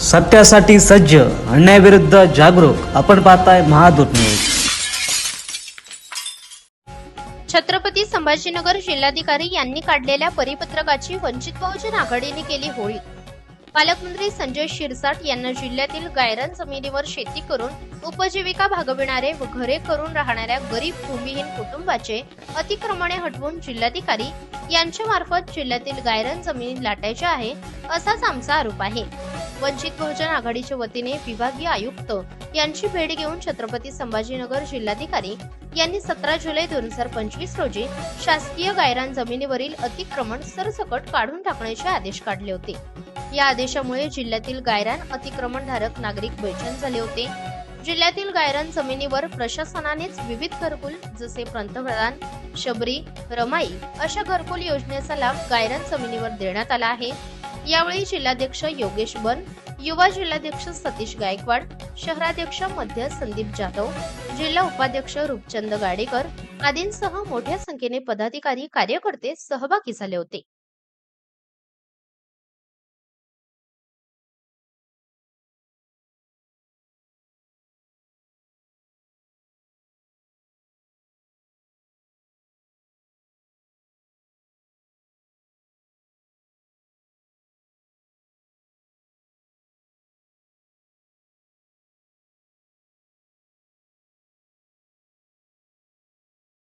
सत्यासाठी सज्ज अन्यायाविरुद्ध जागरूक. आपण पाहताय महादूत न्यूज. छत्रपती संभाजीनगर जिल्हाधिकारी यांनी काढलेल्या परिपत्रकाची वंचित बहुजन आघाडीने केली होळी. पालकमंत्री संजय शिरसाट यांना जिल्ह्यातील गायरान जमिनीवर शेती करून उपजीविका भागविणारे व घरे करून राहणाऱ्या गरीब भूमिहीन कुटुंबाचे अतिक्रमणे हटवून जिल्हाधिकारी यांच्या मार्फत जिल्ह्यातील गायरान जमिनी लाटायच्या आहे असाच आमचा आरोप आहे. वंचित बहुजन आघाडीच्या वतीने विभागीय आयुक्त यांची भेट घेऊन छत्रपती संभाजीनगर जिल्हाधिकारी यांनी सतरा जुलै दोन हजार पंचवीस रोजी शासकीय गायरान जमिनीवरील अतिक्रमण सरसकट काढून टाकण्याचे आदेश काढले होते. या आदेशामुळे जिल्ह्यातील गायरान अतिक्रमणधारक नागरिक बेचैन झाले होते. जिल्ह्यातील गायरान जमिनीवर प्रशासनानेच विविध घरकुल जसे पंतप्रधान शबरी रमाई अशा घरकुल योजनेचा लाभ गायरान जमिनीवर देण्यात आला आहे. यावेळी जिल्हाध्यक्ष योगेश बन युवा जिल्हाध्यक्ष सतीश गायकवाड शहराध्यक्ष मध्य संदीप जाधव जिल्हा उपाध्यक्ष रूपचंद गाडेकर आदींसह मोठ्या संख्येने पदाधिकारी कार्यकर्ते सहभागी झाले होते.